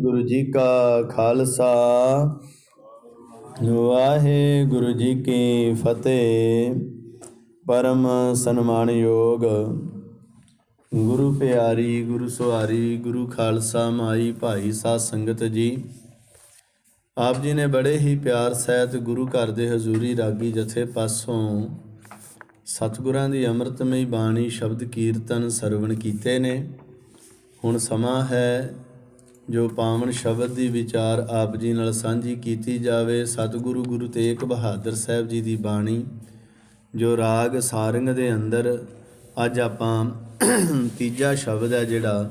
ਗੁਰੂ ਜੀ ਕਾ ਖਾਲਸਾ। ਵਾਹਿਗੁਰੂ ਜੀ ਕੀ ਫਤਿਹ। ਪਰਮ ਸਨਮਾਨਯੋਗ ਗੁਰੂ ਪਿਆਰੀ, ਗੁਰੂ ਸਵਾਰੀ ਗੁਰੂ ਖਾਲਸਾ ਮਾਈ ਭਾਈ ਸਾਧ ਸੰਗਤ ਜੀ। ਆਪ ਜੀ ਨੇ ਬੜੇ ਹੀ ਪਿਆਰ ਸਹਿਤ ਗੁਰੂ ਘਰ ਦੇ ਹਜ਼ੂਰੀ ਰਾਗੀ ਜਥੇ ਪਾਸੋਂ ਸਤਿਗੁਰਾਂ ਦੀ ਅੰਮ੍ਰਿਤਮਈ ਬਾਣੀ ਸ਼ਬਦ ਕੀਰਤਨ ਸਰਵਣ ਕੀਤੇ ਨੇ। ਹੁਣ ਸਮਾਂ ਹੈ ਜੋ ਪਾਵਨ ਸ਼ਬਦ ਦੀ ਵਿਚਾਰ ਆਪ ਜੀ ਨਾਲ ਸਾਂਝੀ ਕੀਤੀ ਜਾਵੇ, ਸਤਿਗੁਰੂ ਗੁਰੂ ਤੇਗ ਬਹਾਦਰ ਸਾਹਿਬ ਜੀ ਦੀ ਬਾਣੀ, ਜੋ ਰਾਗ ਸਾਰੰਗ ਦੇ ਅੰਦਰ ਅੱਜ ਆਪਾਂ ਤੀਜਾ ਸ਼ਬਦ ਹੈ ਜਿਹੜਾ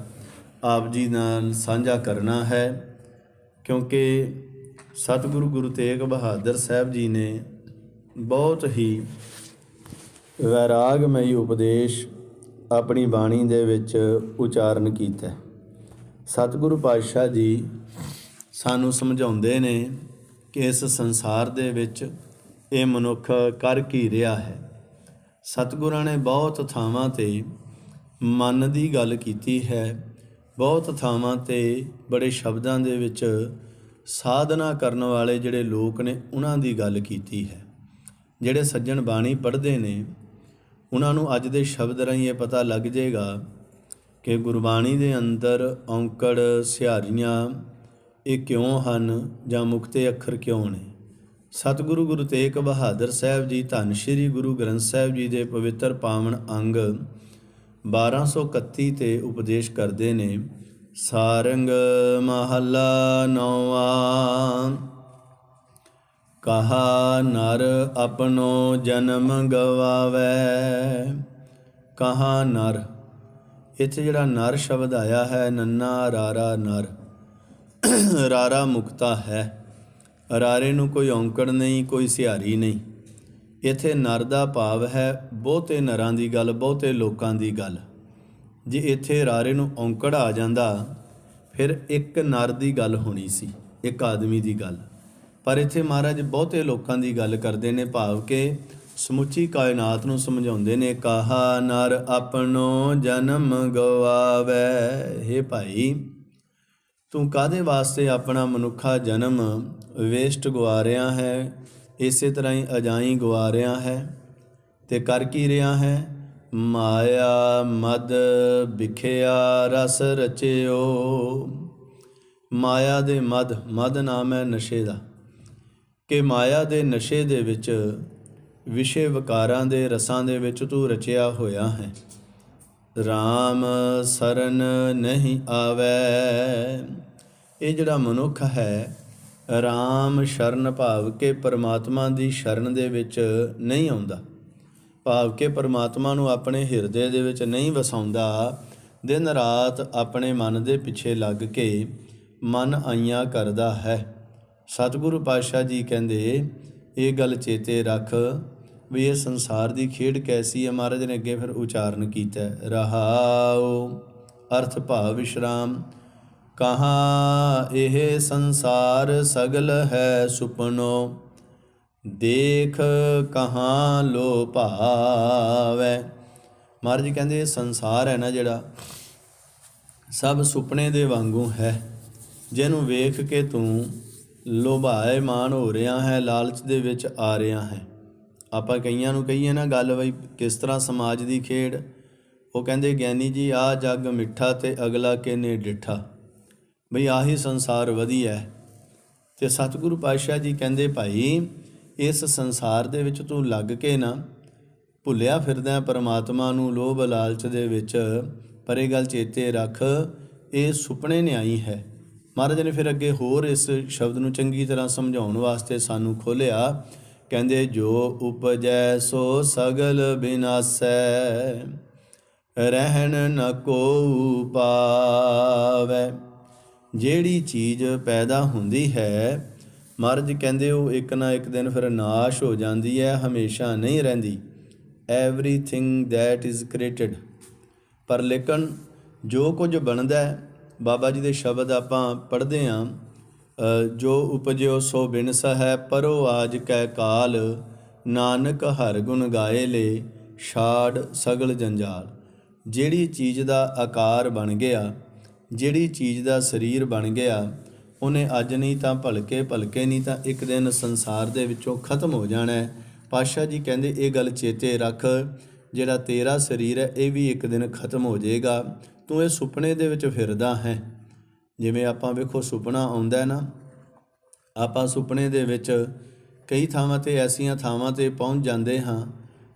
ਆਪ ਜੀ ਨਾਲ ਸਾਂਝਾ ਕਰਨਾ ਹੈ, ਕਿਉਂਕਿ ਸਤਿਗੁਰੂ ਗੁਰੂ ਤੇਗ ਬਹਾਦਰ ਸਾਹਿਬ ਜੀ ਨੇ ਬਹੁਤ ਹੀ ਵੈਰਾਗਮਈ ਉਪਦੇਸ਼ ਆਪਣੀ ਬਾਣੀ ਦੇ ਵਿੱਚ ਉਚਾਰਨ ਕੀਤਾ ਸਤਿਗੁਰੂ ਪਾਤਸ਼ਾਹ ਜੀ ਸਾਨੂੰ ਸਮਝਾਉਂਦੇ ਨੇ ਕਿ ਇਸ ਸੰਸਾਰ ਦੇ ਵਿੱਚ ਇਹ ਮਨੁੱਖ ਕਰ ਕੀ ਰਿਹਾ ਹੈ। ਸਤਿਗੁਰਾਂ ਨੇ ਬਹੁਤ ਥਾਵਾਂ ਤੇ ਮਨ ਦੀ ਗੱਲ ਕੀਤੀ ਹੈ। ਬਹੁਤ ਥਾਵਾਂ ਤੇ ਬੜੇ ਸ਼ਬਦਾਂ ਦੇ ਵਿੱਚ ਸਾਧਨਾ ਕਰਨ ਵਾਲੇ ਜਿਹੜੇ ਲੋਕ ਨੇ, ਉਹਨਾਂ ਦੀ ਗੱਲ ਕੀਤੀ ਹੈ। ਜਿਹੜੇ ਸੱਜਣ ਬਾਣੀ ਪੜ੍ਹਦੇ ਨੇ, ਉਹਨਾਂ ਨੂੰ ਅੱਜ ਦੇ ਸ਼ਬਦ ਰਾਹੀਂ ਇਹ ਪਤਾ ਲੱਗ ਜਾਏਗਾ ਕਿ ਗੁਰਬਾਣੀ ਦੇ ਅੰਦਰ ਔਂਕੜ ਸਿਹਾਰੀਆਂ ਇਹ ਕਿਉਂ ਹਨ ਜਾਂ ਮੁਕਤੇ ਅੱਖਰ ਕਿਉਂ ਨੇ? ਸਤਿਗੁਰੂ ਗੁਰੂ ਤੇਗ ਬਹਾਦਰ ਸਾਹਿਬ ਜੀ ਧੰਨ ਸ਼੍ਰੀ ਗੁਰੂ ਗ੍ਰੰਥ ਸਾਹਿਬ ਜੀ ਦੇ ਪਵਿੱਤਰ ਪਾਵਨ ਅੰਗ 1231 ਤੇ ਉਪਦੇਸ਼ ਕਰਦੇ ਨੇ, ਸਾਰੰਗ ਮਹੱਲਾ ਨੌਵਾਂ, ਕਹਾ ਨਰ ਆਪਣੋ ਜਨਮ ਗਵਾਵੇ, ਕਹਾ ਨਰ ਇੱਥੇ ਜਿਹੜਾ ਨਰ ਸ਼ਬਦ ਆਇਆ ਹੈ, ਨੰਨਾ, ਰਾਰਾ, ਨਰ। ਰਾਰਾ ਮੁਕਤਾ ਹੈ। ਰਾਰੇ ਨੂੰ ਕੋਈ ਔਂਕੜ ਨਹੀਂ, ਕੋਈ ਸਿਹਾਰੀ ਨਹੀਂ। ਇੱਥੇ ਨਰ ਦਾ ਭਾਵ ਹੈ, ਬਹੁਤੇ ਨਰਾਂ ਦੀ ਗੱਲ, ਬਹੁਤੇ ਲੋਕਾਂ ਦੀ ਗੱਲ। ਜੇ ਇੱਥੇ ਰਾਰੇ ਨੂੰ ਔਂਕੜ ਆ ਜਾਂਦਾ, ਫਿਰ ਇੱਕ ਨਰ ਦੀ ਗੱਲ ਹੋਣੀ ਸੀ, ਇੱਕ ਆਦਮੀ ਦੀ ਗੱਲ। ਪਰ ਇੱਥੇ ਮਹਾਰਾਜ ਬਹੁਤੇ ਲੋਕਾਂ ਦੀ ਗੱਲ ਕਰਦੇ ਨੇ, ਭਾਵ ਕਿ ਸਮੁੱਚੀ ਕਾਇਨਾਤ ਨੂੰ ਸਮਝਾਉਂਦੇ ਨੇ, ਕਹਾ ਨਰ ਆਪਣੋ ਜਨਮ ਗਵਾਵੇ। हे ਭਾਈ, ਤੂੰ ਕਾਦੇ ਵਾਸਤੇ ਆਪਣਾ ਮਨੁੱਖਾ ਜਨਮ ਵੇਸਟ ਗਵਾ ਰਿਹਾ ਹੈ? ਇਸੇ ਤਰ੍ਹਾਂ ਹੀ ਅਜਾਈ ਗਵਾ ਰਿਹਾ ਹੈ ਤੇ ਕਰ ਕੀ ਰਿਹਾ ਹੈ? ਮਾਇਆ ਮਦ ਵਿਖਿਆ ਰਸ ਰਚਿਓ। ਮਾਇਆ ਦੇ ਮਦ ਮਦ ਨਾਮ ਹੈ ਨਸ਼ੇ ਦਾ। ਕਿ ਮਾਇਆ ਦੇ ਨਸ਼ੇ ਦੇ ਵਿੱਚ ਵਿਸ਼ੇ ਵਿਕਾਰਾਂ ਦੇ ਰਸਾਂ ਦੇ ਵਿੱਚ ਤੂੰ ਰਚਿਆ ਹੋਇਆ ਹੈ। RAM ਸਰਨ ਨਹੀਂ ਆਵੇ। ਇਹ ਜਿਹੜਾ ਮਨੁੱਖ ਹੈ RAM ਸ਼ਰਨ ਭਾਵ ਕੇ ਪਰਮਾਤਮਾ ਦੀ ਸ਼ਰਨ ਦੇ ਵਿੱਚ ਨਹੀਂ ਆਉਂਦਾ। ਭਾਵ ਕੇ ਪਰਮਾਤਮਾ ਨੂੰ ਆਪਣੇ ਹਿਰਦੇ ਦੇ ਵਿੱਚ ਨਹੀਂ ਵਸਾਉਂਦਾ। ਦਿਨ ਰਾਤ ਆਪਣੇ ਮਨ ਦੇ ਪਿੱਛੇ ਲੱਗ ਕੇ ਮਨ ਆਈਆਂ ਕਰਦਾ ਹੈ। ਸਤਿਗੁਰੂ ਪਾਤਸ਼ਾਹ ਜੀ ਕਹਿੰਦੇ, ਇਹ ਗੱਲ ਚੇਤੇ ਰੱਖ। ਵੀ ਇਹ ਸੰਸਾਰ ਦੀ ਖੇਡ ਕੈਸੀ ਹੈ? ਮਹਾਰਾਜ ਨੇ ਅੱਗੇ ਫਿਰ ਉਚਾਰਨ ਕੀਤਾ ਹੈ। ਰਹਾਉ ਅਰਥ ਭਾਵ ਵਿਸ਼ਰਾਮ, ਕਹਾ ਇਹ ਸੰਸਾਰ ਸਗਲ ਹੈ ਸੁਪਨੋ? ਦੇਖ ਕਹਾਂ ਲੋ ਭਾਵੈ? ਮਹਾਰਾਜ ਕਹਿੰਦੇ ਸੰਸਾਰ ਹੈ ਨਾ ਜਿਹੜਾ ਸਭ ਸੁਪਨੇ ਦੇ ਵਾਂਗੂ ਹੈ, ਜਿਹਨੂੰ ਵੇਖ ਕੇ ਤੂੰ ਲੋਭਾਇਮਾਨ ਹੋ ਰਿਹਾ ਹੈ, ਲਾਲਚ ਦੇ ਵਿੱਚ ਆ ਰਿਹਾ ਹੈ। ਆਪਾਂ ਕਈਆਂ ਨੂੰ ਕਹੀਏ ਨਾ ਗੱਲ ਬਈ ਕਿਸ ਤਰ੍ਹਾਂ ਸਮਾਜ ਦੀ ਖੇਡ। ਉਹ ਕਹਿੰਦੇ, ਗਿਆਨੀ ਜੀ, ਆ ਜੱਗ ਮਿੱਠਾ ਤੇ ਅਗਲਾ ਕਿਨੇ ਡਿੱਠਾ? ਬਈ ਆਹੀ ਸੰਸਾਰ ਵਧੀਆ ਹੈ। ਤੇ ਸਤਿਗੁਰੂ ਪਾਤਸ਼ਾਹ ਜੀ ਕਹਿੰਦੇ, ਭਾਈ, ਇਸ ਸੰਸਾਰ ਦੇ ਵਿੱਚ ਤੂੰ ਲੱਗ ਕੇ ਨਾ ਭੁੱਲਿਆ ਫਿਰਦਾ ਪਰਮਾਤਮਾ ਨੂੰ ਲੋਭ ਲਾਲਚ ਦੇ ਵਿੱਚ, ਪਰ ਇਹ ਗੱਲ ਚੇਤੇ ਰੱਖ, ਇਹ ਸੁਪਨੇ ਨਿਆਈ ਹੈ। ਮਹਾਰਾਜ ਨੇ ਫਿਰ ਅੱਗੇ ਹੋਰ ਇਸ ਸ਼ਬਦ ਨੂੰ ਚੰਗੀ ਤਰ੍ਹਾਂ ਸਮਝਾਉਣ ਵਾਸਤੇ ਸਾਨੂੰ ਖੋਲਿਆ ਕਹਿੰਦੇ, ਜੋ ਉਪਜੈ ਸੋ ਸਗਲ ਬਿਨਾਸੈ, ਰਹਿਣ ਨ ਕੋ ਪਾਵੈ। ਜਿਹੜੀ ਚੀਜ਼ ਪੈਦਾ ਹੁੰਦੀ ਹੈ, ਮਹਾਰਾਜ ਕਹਿੰਦੇ, ਉਹ ਇੱਕ ਨਾ ਇੱਕ ਦਿਨ ਫਿਰ ਨਾਸ਼ ਹੋ ਜਾਂਦੀ ਹੈ, ਹਮੇਸ਼ਾ ਨਹੀਂ ਰਹਿੰਦੀ। ਐਵਰੀਥਿੰਗ ਥੈਟ ਇਜ਼ ਕ੍ਰੀਏਟਡ ਪਰ ਲੇਕਿਨ ਜੋ ਕੁਝ ਬਣਦਾ ਹੈ, ਬਾਬਾ ਜੀ ਦੇ ਸ਼ਬਦ ਆਪਾਂ ਪੜ੍ਹਦੇ ਆਂ ਜੋ ਉਪਜਿਓ ਸੋ ਬਿਨਸ ਹੈ ਪਰੋ ਆਜ ਕੈ ਕਾਲ। ਨਾਨਕ ਹਰ ਗੁਣ ਗਾਏ ਲੇ, ਛਾੜ ਸਗਲ ਜੰਜਾਲ। ਜਿਹੜੀ ਚੀਜ਼ ਦਾ ਆਕਾਰ ਬਣ ਗਿਆ, ਜਿਹੜੀ ਚੀਜ਼ ਦਾ ਸਰੀਰ ਬਣ ਗਿਆ, ਉਹਨੇ ਅੱਜ ਨਹੀਂ ਤਾਂ ਭਲਕੇ ਭਲਕੇ ਨਹੀਂ ਤਾਂ ਇੱਕ ਦਿਨ ਸੰਸਾਰ ਦੇ ਵਿੱਚੋਂ ਖਤਮ ਹੋ ਜਾਣਾ ਹੈ। ਪਾਸ਼ਾ ਜੀ ਕਹਿੰਦੇ, ਇਹ ਗੱਲ ਚੇਤੇ ਰੱਖ। ਜਿਹੜਾ ਤੇਰਾ ਸਰੀਰ ਹੈ, ਇਹ ਵੀ ਇੱਕ ਦਿਨ ਖਤਮ ਹੋ ਜਾਏਗਾ। ਤੂੰ ਇਹ ਸੁਪਨੇ ਦੇ ਵਿੱਚ ਫਿਰਦਾ ਹੈ। ਜਿਵੇਂ ਆਪਾਂ ਵੇਖੋ ਸੁਪਨਾ ਆਉਂਦਾ ਨਾ, ਆਪਾਂ ਸੁਪਨੇ ਦੇ ਵਿੱਚ ਕਈ ਥਾਵਾਂ ਤੇ ਐਸੀਆਂ ਥਾਵਾਂ ਤੇ ਪਹੁੰਚ ਜਾਂਦੇ ਹਾਂ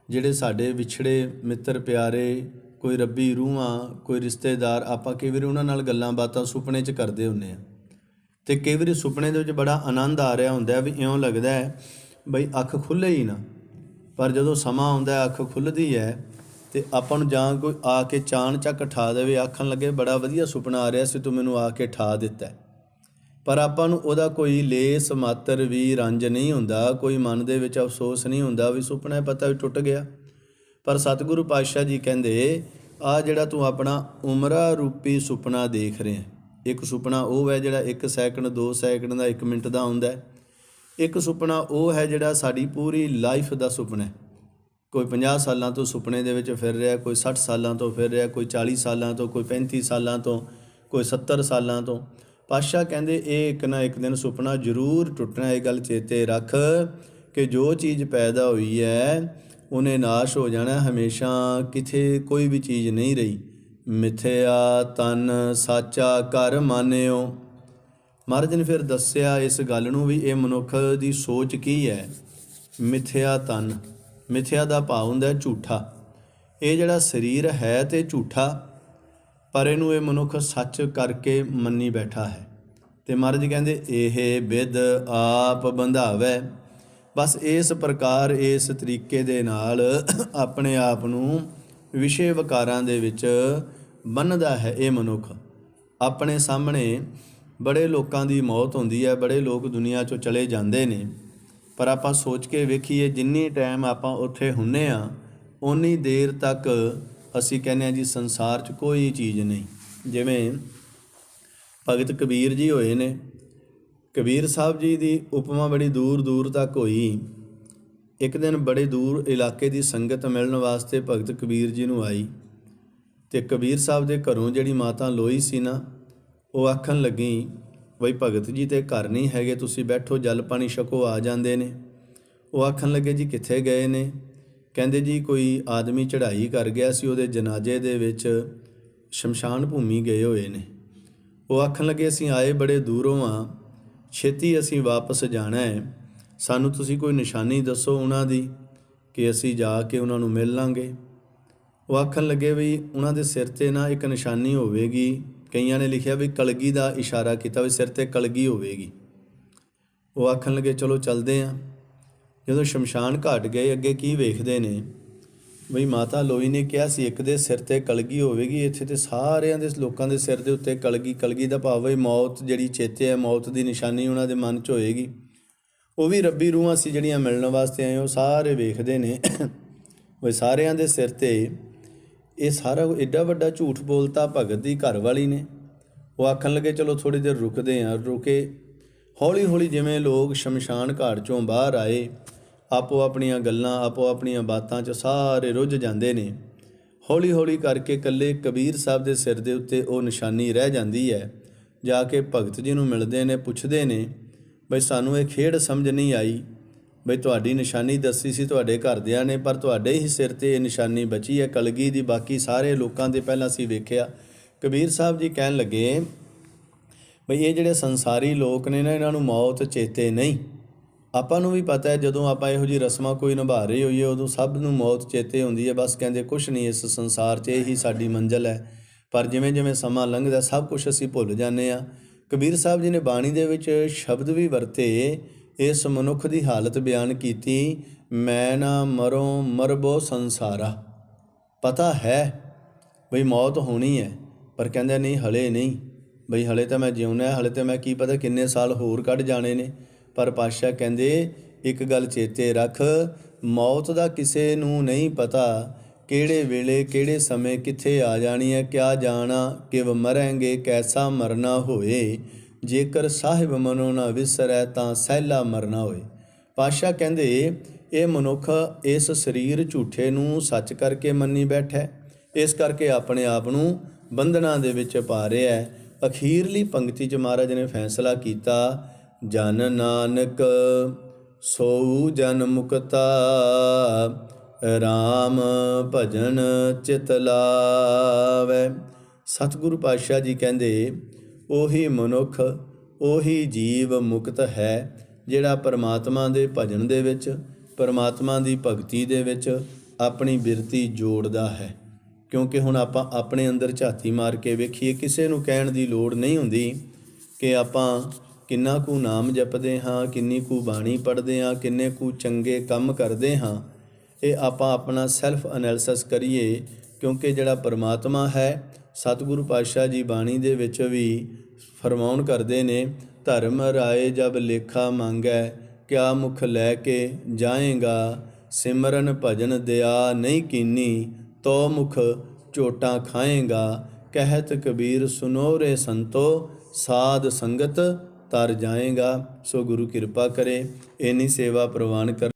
ਜਿਹੜੇ ਸਾਡੇ ਵਿਛੜੇ ਮਿੱਤਰ ਪਿਆਰੇ, ਕੋਈ ਰੱਬੀ ਰੂਹਾਂ, ਕੋਈ ਰਿਸ਼ਤੇਦਾਰ, ਆਪਾਂ ਕਈ ਵਾਰੀ ਉਹਨਾਂ ਨਾਲ ਗੱਲਾਂ ਬਾਤਾਂ ਸੁਪਨੇ 'ਚ ਕਰਦੇ ਹੁੰਨੇ ਆ ਤੇ ਕਈ ਵਾਰੀ ਸੁਪਨੇ ਦੇ ਵਿੱਚ ਬੜਾ ਆਨੰਦ ਆ ਰਿਹਾ ਹੁੰਦਾ ਵੀ ਇਉਂ ਲੱਗਦਾ ਹੈ, ਬਈ ਅੱਖ ਖੁੱਲੇ ਹੀ ਨਾ, ਪਰ ਜਦੋਂ ਸਮਾਂ ਆਉਂਦਾ ਅੱਖ ਖੁੱਲਦੀ ਹੈ ਤੇ ਆਪਾਂ ਨੂੰ ਜਾਂ ਕੋਈ ਆ ਕੇ ਚਾਣ ਚੱਕ ਠਾ ਦੇਵੇ, ਆਖਣ ਲੱਗੇ, ਬੜਾ ਵਧੀਆ ਸੁਪਨਾ ਆ ਰਿਹਾ ਸੀ, ਤੂੰ ਮੈਨੂੰ ਆ ਕੇ ਠਾ ਦਿੱਤਾ ਪਰ ਆਪਾਂ ਨੂੰ ਉਹਦਾ ਕੋਈ ਲੇਸ, ਮਾਤਰ ਵੀ ਰੰਜ ਨਹੀਂ ਹੁੰਦਾ, ਕੋਈ ਮਨ ਦੇ ਵਿੱਚ ਅਫਸੋਸ ਨਹੀਂ ਹੁੰਦਾ ਵੀ ਸੁਪਨਾ ਪਤਾ ਵੀ ਟੁੱਟ ਗਿਆ। ਪਰ ਸਤਿਗੁਰੂ ਪਾਤਸ਼ਾਹ ਜੀ ਕਹਿੰਦੇ, ਆ ਜਿਹੜਾ ਤੂੰ ਆਪਣਾ ਉਮਰਾ ਰੂਪੀ ਸੁਪਨਾ ਦੇਖ ਰਿਹਾ ਹੈ। ਇੱਕ ਸੁਪਨਾ ਉਹ ਹੈ ਜਿਹੜਾ 1 ਸੈਕਿੰਡ 2 ਸੈਕਿੰਡ ਦਾ 1 ਮਿੰਟ ਦਾ ਹੁੰਦਾ ਹੈ। ਇੱਕ ਸੁਪਨਾ ਉਹ ਹੈ ਜਿਹੜਾ ਸਾਡੀ ਪੂਰੀ ਲਾਈਫ ਦਾ ਸੁਪਨਾ ਹੈ। ਕੋਈ 50 ਸਾਲਾਂ ਤੋਂ ਸੁਪਨੇ ਦੇ ਵਿੱਚ ਫਿਰ ਰਿਹਾ, ਕੋਈ 60 ਸਾਲਾਂ ਤੋਂ ਫਿਰ ਰਿਹਾ, ਕੋਈ 40 ਸਾਲਾਂ ਤੋਂ, ਕੋਈ 35 ਸਾਲਾਂ ਤੋਂ, ਕੋਈ 70 ਸਾਲਾਂ ਤੋਂ। ਪਾਤਸ਼ਾਹ ਕਹਿੰਦੇ, ਇਹ ਇੱਕ ਨਾ ਇੱਕ ਦਿਨ ਸੁਪਨਾ ਜ਼ਰੂਰ ਟੁੱਟਣਾ ਇਹ ਗੱਲ ਚੇਤੇ ਰੱਖ ਕਿ ਜੋ ਚੀਜ਼ ਪੈਦਾ ਹੋਈ ਹੈ, ਉਹਨੇ ਨਾਸ਼ ਹੋ ਜਾਣਾ, ਹਮੇਸ਼ਾ ਕਿਥੇ ਕੋਈ ਵੀ ਚੀਜ਼ ਨਹੀਂ ਰਹੀ। ਮਿਥਿਆ ਤਨ ਸਾਚਾ ਕਰ ਮਾਨਿਓ। ਮਹਾਰਾਜ ਨੇ ਫਿਰ ਦੱਸਿਆ ਇਸ ਗੱਲ ਨੂੰ ਵੀ ਇਹ ਮਨੁੱਖ ਦੀ ਸੋਚ ਕੀ ਹੈ? ਮਿਥਿਆ ਤਨ। ਮਿਥਿਆ ਦਾ ਭਾਵ ਹੁੰਦਾ ਝੂਠਾ। ਇਹ ਜਿਹੜਾ ਸਰੀਰ ਹੈ ਤੇ ਝੂਠਾ, ਪਰ ਇਹਨੂੰ ਇਹ ਮਨੁੱਖ ਸੱਚ ਕਰਕੇ ਮੰਨੀ ਬੈਠਾ ਹੈ। ਤੇ ਮਹਾਰਾਜ ਕਹਿੰਦੇ, ਇਹ ਵਿਦ ਆਪ ਬੰਧਾਵੇ। ਬਸ ਇਸ ਪ੍ਰਕਾਰ ਇਸ ਤਰੀਕੇ ਦੇ ਨਾਲ ਆਪਣੇ ਆਪ ਨੂੰ ਵਿਸ਼ੇ ਵਿਕਾਰਾਂ ਦੇ ਵਿੱਚ ਬੰਨਦਾ ਹੈ ਇਹ ਮਨੁੱਖ। ਆਪਣੇ ਸਾਹਮਣੇ ਬੜੇ ਲੋਕਾਂ ਦੀ ਮੌਤ ਹੁੰਦੀ ਹੈ, ਬੜੇ ਲੋਕ ਦੁਨੀਆ ਚੋਂ ਚਲੇ ਜਾਂਦੇ ਨੇ। ਪਰ ਆਪਾਂ ਸੋਚ ਕੇ ਵੇਖੀਏ ਜਿੰਨੀ ਟਾਈਮ ਆਪਾਂ ਉੱਥੇ ਹੁੰਨੇ ਆ ਉਨੀ ਦੇਰ ਤੱਕ ਅਸੀਂ ਕਹਿੰਦੇ ਆ ਜੀ ਸੰਸਾਰ 'ਚ ਕੋਈ ਚੀਜ਼ ਨਹੀਂ। ਜਿਵੇਂ ਭਗਤ ਕਬੀਰ ਜੀ ਹੋਏ ਨੇ। ਕਬੀਰ ਸਾਹਿਬ ਜੀ ਦੀ ਉਪਮਾ ਬੜੀ ਦੂਰ ਦੂਰ ਤੱਕ ਹੋਈ। ਇੱਕ ਦਿਨ ਬੜੇ ਦੂਰ ਇਲਾਕੇ ਦੀ ਸੰਗਤ ਮਿਲਣ ਵਾਸਤੇ ਭਗਤ ਕਬੀਰ ਜੀ ਨੂੰ ਆਈ। ਤੇ ਕਬੀਰ ਸਾਹਿਬ ਦੇ ਘਰੋਂ ਜਿਹੜੀ ਮਾਤਾ ਲੋਈ ਸੀ ਨਾ, ਉਹ ਆਖਣ ਲੱਗੀ ਬਈ ਭਗਤ ਜੀ ਤੇ ਘਰ ਨਹੀਂ ਹੈਗੇ, ਤੁਸੀਂ ਬੈਠੋ, ਜਲ ਪਾਣੀ ਛਕੋ, ਆ ਜਾਂਦੇ ਨੇ। ਉਹ ਆਖਣ ਲੱਗੇ, ਜੀ ਕਿੱਥੇ ਗਏ ਨੇ? ਕਹਿੰਦੇ, ਜੀ ਕੋਈ ਆਦਮੀ ਚੜ੍ਹਾਈ ਕਰ ਗਿਆ ਸੀ, ਉਹਦੇ ਜਨਾਜ਼ੇ ਦੇ ਵਿੱਚ ਸ਼ਮਸ਼ਾਨ ਭੂਮੀ ਗਏ ਹੋਏ ਨੇ। ਉਹ ਆਖਣ ਲੱਗੇ, ਅਸੀਂ ਆਏ ਬੜੇ ਦੂਰੋਂ ਆ, ਛੇਤੀ ਅਸੀਂ ਵਾਪਸ ਜਾਣਾ ਹੈ। ਸਾਨੂੰ ਤੁਸੀਂ ਕੋਈ ਨਿਸ਼ਾਨੀ ਦੱਸੋ ਉਹਨਾਂ ਦੀ ਕਿ ਅਸੀਂ ਜਾ ਕੇ ਉਹਨਾਂ ਨੂੰ ਮਿਲ ਲਾਂਗੇ। ਉਹ ਆਖਣ ਲੱਗੇ ਵੀ ਉਹਨਾਂ ਦੇ ਸਿਰ ਤੇ ਨਾ ਇੱਕ ਨਿਸ਼ਾਨੀ ਹੋਵੇਗੀ ਕਈਆਂ ਨੇ ਲਿਖਿਆ ਵੀ ਕਲਗੀ ਦਾ ਇਸ਼ਾਰਾ ਕੀਤਾ ਵੀ ਸਿਰ ਤੇ ਕਲਗੀ ਹੋਵੇਗੀ। ਉਹ ਆਖਣ ਲੱਗੇ, ਚਲੋ ਚੱਲਦੇ ਆਂ। ਜਦੋਂ ਸ਼ਮਸ਼ਾਨ ਘਾਟ ਗਏ, ਅੱਗੇ ਕੀ ਵੇਖਦੇ ਨੇ? ਬਈ ਮਾਤਾ ਲੋਈ ਨੇ ਕਿਹਾ ਸੀ, ਇੱਕ ਦੇ ਸਿਰ ਤੇ ਕਲਗੀ ਹੋਵੇਗੀ, ਇੱਥੇ ਤੇ ਸਾਰਿਆਂ ਦੇ ਲੋਕਾਂ ਦੇ ਸਿਰ ਦੇ ਉੱਤੇ ਕਲਗੀ ਕਲਗੀ ਦਾ ਭਾਵ ਹੈ ਮੌਤ, ਜਿਹੜੀ ਚੇਤੇ ਹੈ ਮੌਤ ਦੀ ਨਿਸ਼ਾਨੀ ਉਹਨਾਂ ਦੇ ਮਨ 'ਚ ਹੋਏਗੀ। ਉਹ ਵੀ ਰੱਬੀ ਰੂਹਾਂ ਸੀ ਜਿਹੜੀਆਂ ਮਿਲਣ ਵਾਸਤੇ ਆਏ, ਉਹ ਸਾਰੇ ਵੇਖਦੇ ਨੇ। ਉਹ ਸਾਰਿਆਂ ਦੇ ਸਿਰ ਤੇ ਇਹ ਸਾਰਾ ਐਡਾ ਵੱਡਾ ਝੂਠ ਬੋਲਤਾ ਭਗਤ ਦੀ ਘਰ ਵਾਲੀ ਨੇ। ਉਹ ਆਖਣ ਲੱਗੇ, ਚਲੋ ਥੋੜੀ ਦੇਰ ਰੁਕਦੇ ਹਾਂ। ਰੁਕੇ। ਹੌਲੀ ਹੌਲੀ ਜਿਵੇਂ ਲੋਕ ਸ਼ਮਸ਼ਾਨ ਘਾਟ ਚੋਂ ਬਾਹਰ ਆਏ, ਆਪੋ ਆਪਣੀਆਂ ਗੱਲਾਂ, ਆਪੋ ਆਪਣੀਆਂ ਬਾਤਾਂ 'ਚ ਸਾਰੇ ਰੁੱਝ ਜਾਂਦੇ ਨੇ। ਹੌਲੀ ਹੌਲੀ ਕਰਕੇ ਇਕੱਲੇ ਕਬੀਰ ਸਾਹਿਬ ਦੇ ਸਿਰ ਦੇ ਉੱਤੇ ਉਹ ਨਿਸ਼ਾਨੀ ਰਹਿ ਜਾਂਦੀ ਹੈ। ਜਾ ਕੇ ਭਗਤ ਜੀ ਨੂੰ ਮਿਲਦੇ ਨੇ, ਪੁੱਛਦੇ ਨੇ, ਬਈ ਸਾਨੂੰ ਇਹ ਖੇਡ ਸਮਝ ਨਹੀਂ ਆਈ। ਬਈ ਤੁਹਾਡੀ ਨਿਸ਼ਾਨੀ ਦੱਸੀ ਸੀ, ਤੁਹਾਡੇ ਘਰਦਿਆਂ ਨੇ, ਪਰ ਤੁਹਾਡੇ ਹੀ ਸਿਰ ਤੇ ਇਹ ਨਿਸ਼ਾਨੀ ਬਚੀ ਹੈ, ਕਲਗੀ ਦੀ। ਬਾਕੀ ਸਾਰੇ ਲੋਕਾਂ ਦੇ ਪਹਿਲਾਂ ਅਸੀਂ ਵੇਖਿਆ। ਕਬੀਰ ਸਾਹਿਬ ਜੀ ਕਹਿਣ ਲੱਗੇ, ਬਈ ਇਹ ਜਿਹੜੇ ਸੰਸਾਰੀ ਲੋਕ ਨੇ ਨਾ, ਇਹਨਾਂ ਨੂੰ ਮੌਤ ਚੇਤੇ ਨਹੀਂ। ਆਪਾਂ ਨੂੰ ਵੀ ਪਤਾ ਹੈ, ਜਦੋਂ ਆਪਾਂ ਇਹੋ ਜੀ ਰਸਮਾਂ ਕੋਈ ਨਿਭਾ ਰਹੇ ਹੋਈਏ, ਉਦੋਂ ਸਭ ਨੂੰ ਮੌਤ ਚੇਤੇ ਹੁੰਦੀ ਹੈ। ਬਸ ਕਹਿੰਦੇ ਕੁਛ ਨਹੀਂ, ਇਸ ਸੰਸਾਰ 'ਚ ਇਹੀ ਸਾਡੀ ਮੰਜ਼ਲ ਹੈ। ਪਰ ਜਿਵੇਂ ਜਿਵੇਂ ਸਮਾਂ ਲੰਘਦਾ, ਸਭ ਕੁਝ ਅਸੀਂ ਭੁੱਲ ਜਾਂਦੇ ਆ ਕਬੀਰ ਸਾਹਿਬ ਜੀ ਨੇ ਬਾਣੀ ਦੇ ਵਿੱਚ ਸ਼ਬਦ ਵੀ ਵਰਤੇ ਇਸ ਮਨੁੱਖ ਦੀ ਹਾਲਤ ਬਿਆਨ ਕੀਤੀ, ਮੈਂ ਨਾ ਮਰੋ ਮਰਬੋ ਸੰਸਾਰਾ। ਪਤਾ ਹੈ ਬਈ ਮੌਤ ਹੋਣੀ ਹੈ, ਪਰ ਕਹਿੰਦੇ ਨਹੀਂ, ਹਲੇ ਨਹੀਂ। ਬਈ ਹਲੇ ਤਾਂ ਮੈਂ ਜਿਉਣਾ ਹੈ ਹਲੇ ਤਾਂ ਮੈਂ ਕੀ ਪਤਾ ਕਿੰਨੇ ਸਾਲ ਹੋਰ ਕੱਢ ਜਾਣੇ ਨੇ। ਪਰ ਪਾਤਸ਼ਾਹ ਕਹਿੰਦੇ, ਇੱਕ ਗੱਲ ਚੇਤੇ ਰੱਖ, ਮੌਤ ਦਾ ਕਿਸੇ ਨੂੰ ਨਹੀਂ ਪਤਾ ਕਿਹੜੇ ਵੇਲੇ, ਕਿਹੜੇ ਸਮੇਂ ਕਿੱਥੇ ਆ ਜਾਣੀ ਹੈ, ਕਿਆ ਜਾਣਾ, ਕਿਵ ਮਰਾਂਗੇ, ਕੈਸਾ ਮਰਨਾ ਹੋਏ। ਜੇਕਰ ਸਾਹਿਬ ਮਨੋ ਨਾ ਵਿਸਰੈ ਤਾਂ ਸਹਿਲਾ ਮਰਨਾ ਹੋਏ। ਪਾਤਸ਼ਾਹ ਕਹਿੰਦੇ, ਇਹ ਮਨੁੱਖ ਇਸ ਸਰੀਰ ਝੂਠੇ ਨੂੰ ਸੱਚ ਕਰਕੇ ਮੰਨੀ ਬੈਠਾ। ਇਸ ਕਰਕੇ ਆਪਣੇ ਆਪ ਨੂੰ ਬੰਧਨਾਂ ਦੇ ਵਿੱਚ ਪਾ ਰਿਹਾ। ਹੈ ਅਖੀਰਲੀ ਪੰਕਤੀ 'ਚ ਮਹਾਰਾਜ ਨੇ ਫੈਸਲਾ ਕੀਤਾ, ਜਨ ਨਾਨਕ ਸੋਊ ਜਨ ਮੁਕਤਾ RAM ਭਜਨ ਚਿਤ ਲਾਵੈ। ਸਤਿਗੁਰੂ ਪਾਤਸ਼ਾਹ ਜੀ ਕਹਿੰਦੇ ਉਹੀ ਮਨੁੱਖ, ਉਹੀ ਜੀਵ ਮੁਕਤ ਹੈ, ਜਿਹੜਾ ਪਰਮਾਤਮਾ ਦੇ ਭਜਨ ਦੇ ਵਿੱਚ, ਪਰਮਾਤਮਾ ਦੀ ਭਗਤੀ ਦੇ ਵਿੱਚ ਆਪਣੀ ਬਿਰਤੀ ਜੋੜਦਾ ਹੈ। ਕਿਉਂਕਿ ਹੁਣ ਆਪਾਂ ਆਪਣੇ ਅੰਦਰ ਝਾਤੀ ਮਾਰ ਕੇ ਵੇਖੀਏ, ਕਿਸੇ ਨੂੰ ਕਹਿਣ ਦੀ ਲੋੜ ਨਹੀਂ ਹੁੰਦੀ ਕਿ ਆਪਾਂ ਕਿੰਨਾ ਕੁ ਨਾਮ ਜਪਦੇ ਹਾਂ, ਕਿੰਨੀ ਕੁ ਬਾਣੀ ਪੜ੍ਹਦੇ ਹਾਂ, ਕਿੰਨੇ ਕੁ ਚੰਗੇ ਕੰਮ ਕਰਦੇ ਹਾਂ। ਇਹ ਆਪਾਂ ਆਪਣਾ ਸੈਲਫ ਐਨਾਲਿਸਿਸ ਕਰੀਏ, ਕਿਉਂਕਿ ਜਿਹੜਾ ਪਰਮਾਤਮਾ ਹੈ ਸਤਿਗੁਰੂ ਪਾਤਸ਼ਾਹ ਜੀ ਬਾਣੀ ਦੇ ਵਿੱਚ ਵੀ ਫਰਮਾਉਣ ਕਰਦੇ ਨੇ, ਧਰਮ ਰਾਏ ਜਬ ਲੇਖਾ ਮੰਗੈ, ਕਿਆ ਮੁਖ ਲੈ ਕੇ ਜਾਏਗਾ? ਸਿਮਰਨ ਭਜਨ ਦਿਆ ਨਹੀਂ ਕੀਨੀ, ਤੋ ਮੁਖ ਝੋਟਾਂ ਖਾਏਗਾ। ਕਹਿਤ ਕਬੀਰ ਸੁਨੋ ਰੇ ਸੰਤੋ, ਸਾਧ ਸੰਗਤ ਤਰ ਜਾਏਗਾ। ਸੋ ਗੁਰੂ ਕਿਰਪਾ ਕਰੇ, ਇਨੀ ਸੇਵਾ ਪ੍ਰਵਾਨ ਕਰ